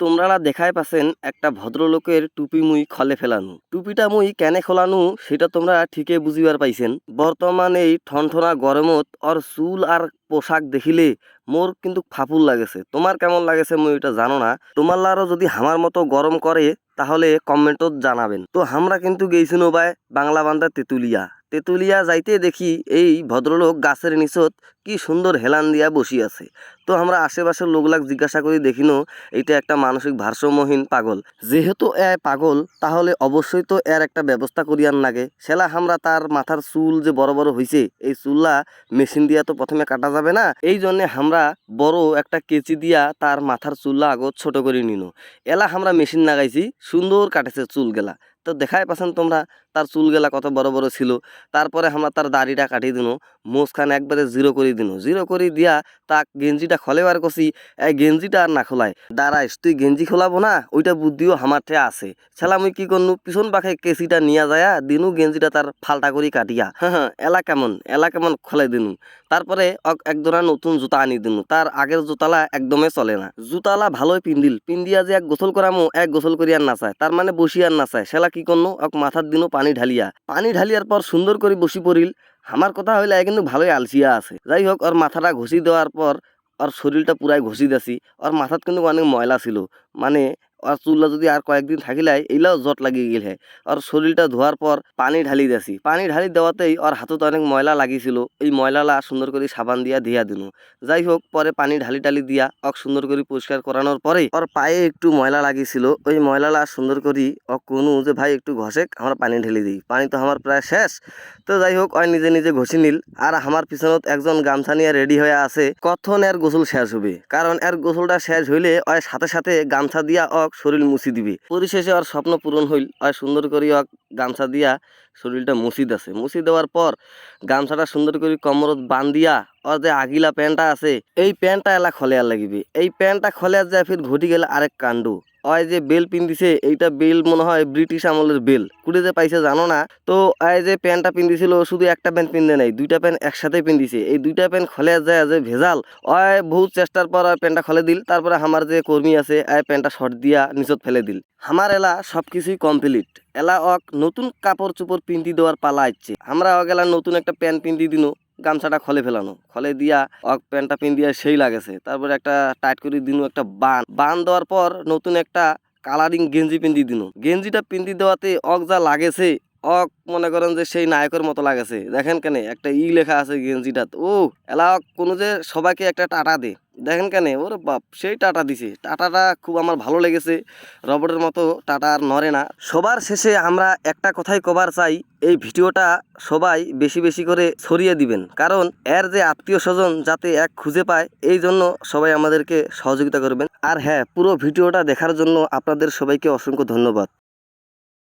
তোমরা দেখাই পাচ্ছেন একটা ভদ্রলোকের টুপি মুই খলে ফেলানো। টুপিটা মুই কেনে খোলানো সেটা তোমরা ঠিকই বুঝিবার পাইছেন। বর্তমান এই ঠনঠনা গরমত ওর চুল আর পোশাক দেখিলে মোর কিন্তু ফাপুল লাগেছে। তোমার কেমন লাগেছে মুই এটা জানো না। তোমার লারও যদি আমার মতো গরম করে তাহলে কমেন্টত জানাবেন। তো আমরা কিন্তু গেইছিনো বাই বাংলা বান্দা তেতুলিয়া। তেতুলিয়া যাইতে দেখি এই ভদ্রলোক গাছের নিচত কি সুন্দর হেলান দিয়া বসি আছে। তো আমরা আশেপাশের লোকলাক জিজ্ঞাসা করি, দেখিনো এটা একটা মানসিক ভারসাম্যহীন পাগল। যেহেতু এ পাগল, তাহলে অবশ্যই তো এর একটা ব্যবস্থা করিয়ান লাগে। সেলা আমরা তার মাথার চুল যে বড় বড় হইছে, এই চুল্লা মেশিন দিয়া তো প্রথমে কাটা যাবে না। এই জন্যে আমরা বড় একটা কেচি দিয়া তার মাথার চুল্লা আগত ছোট করে নিনো। এলা আমরা মেশিন লাগাইছি, সুন্দর কাটেছে চুল গেলা তো দেখাই পাচ্ছেন তোমরা, তার চুল গেলা কত বড় বড় ছিল। তারপরে আমরা তার দাড়িটা কাটিয়ে দিনু মুখখান একবারে জিরো করে দিনু। জিরো করে দিয়া তাক গেঞ্জিটা খলেবার কছি এই গেঞ্জিটা আর না খোলাই। দাঁড়াইস, তুই গেঞ্জি খোলাবো না, ওইটা বুদ্ধিও আমার ঠে আছে। ছেলা কি করনু, পিছন পাখে কেসিটা নিয়া যায়া দিনু গেঞ্জিটা তার ফাল্টা করি কাটিয়া। হ্যাঁ হ্যাঁ এলা কেমন এলা কেমন খোলাই দিনু। তারপরে একজোড়া নতুন জুতা আনি দিনু, তার আগের জুতালা একদমই চলে না। জুতালা ভালোই পিন্দিল পিন্দিয়া যে এক গোসল করামো, এক গোসল করিয়ার নাচায় তার মানে বসিয়ার নাচায় সেলা কি করল অক মাথার দিনও পানি ঢালিয়া। পানি ঢালিয়ার পর সুন্দর করে বসি পড়িল। আমার কথা হইলে কিন্তু ভালোই আলসিয়া আছে। যাই হোক ওর মাথাটা ঘষি দেওয়ার পর ওর শরীরটা পুরাই ঘষি দেছি। ওর মাথাত কিন্তু অনেক ময়লা ছিল। মানে ওর চুলটা যদি আর কয়েকদিন থাকিলাই, এইলাও জট লাগিয়ে গেল হ্যাঁ ওর শরীরটা ধোয়ার পর পানি ঢালি দেছি পানি ঢালি দেওয়াতেই ওর হাতত অনেক ময়লা লাগিছিল। এই ময়লালা সুন্দর করে সাবান দিয়া দিয়া দিনু। যাই হোক পরে পানি ঢালি টালি দিয়া অক সুন্দর করে পরিষ্কার করানোর পরে ওর পায়ে একটু ময়লা লাগিছিল। ওই ময়লালা সুন্দর করি অক কোনো যে, ভাই, একটু ঘষে আমরা পানি ঢেলে দিই পানি তো আমার প্রায় শেষ। তো যাই হোক ওই নিজে নিজে ঘষি নিল। আর আমার পিছনত একজন গামছা নিয়ে রেডি হয়ে আছে। কখন এর গোসল শেষ হবে। কারণ এর গোসলটা শেষ হইলে ওই সাথে সাথে গামছা দিয়া অক শরীর মুছি দিবে। পরিশেষে আর স্বপ্ন পূরণ হইল। আর সুন্দর করে অক গামছা দিয়া শরীরটা মুছি আছে মুছি দেওয়ার পর গামছাটা সুন্দর করে কমরত বান্ধিয়া আর যে আগিলা প্যান্টটা আছে, এই প্যান্টটা এলা খলেয়ার লাগিবে। এই প্যান্টটা খলেয়ার যায় ফির ঘটি গেলে আরেক কাণ্ড। ওই যে বেল পিন্দিছে এইটা বেল মনে হয় ব্রিটিশ আমলের বেল। কুড়ে যে পাইছে জানো না? তো এই যে প্যান্টটা পিন্দিছিল শুধু একটা প্যান্ট পিন্দে নাই, দুইটা প্যান্ট একসাথে পিন্দিছে এই দুইটা প্যান্ট খলে যায় যে ভেজাল। ওই বহুত চেষ্টার পর ওই প্যান্টটা খলে দিল, তারপরে আমার যে কর্মী আছে এই প্যান্টটা শর্ট দিয়া নিচত ফেলে দিল। আমার এলা সব কিছুই কমপ্লিট এলা অক নতুন কাপড় চোপড় পিন্দি দেওয়ার পালা ইচ্ছে আমরা অক এলা নতুন একটা প্যান্ট পিন্দি দিনু। গামছাটা খলে ফেলানো। খলে দিয়া অক প্যান্টটা পিন দিয়া সেই লাগেছে। তারপরে একটা টাইট করে দিনু একটা বান। বান দেওয়ার পর নতুন একটা কালারিং গেঞ্জি পিন্দি দিনু। গেঞ্জিটা পিন্দি দেওয়াতে অক যা লাগেছে, অক মনে করেন যে সেই নায়কের মতো লাগেছে। দেখেন কেন, একটা ই লেখা আছে গেঞ্জিটা ও এলা কোনো যে সবাইকে একটা টাটা দে। দেখেন কেন, ওরে বাপ, সেই টাটা দিছে। টাটাটা খুব আমার ভালো লেগেছে। রবটের মতো টাটা আর নড়ে না। সবার শেষে আমরা একটা কথাই কবার চাই, এই ভিডিওটা সবাই বেশি বেশি করে ছড়িয়ে দিবেন। কারণ এর যে আত্মীয় স্বজন যাতে এক খুঁজে পায়, এই জন্য সবাই আমাদেরকে সহযোগিতা করবেন। আর হ্যাঁ পুরো ভিডিওটা দেখার জন্য আপনাদের সবাইকে অসংখ্য ধন্যবাদ।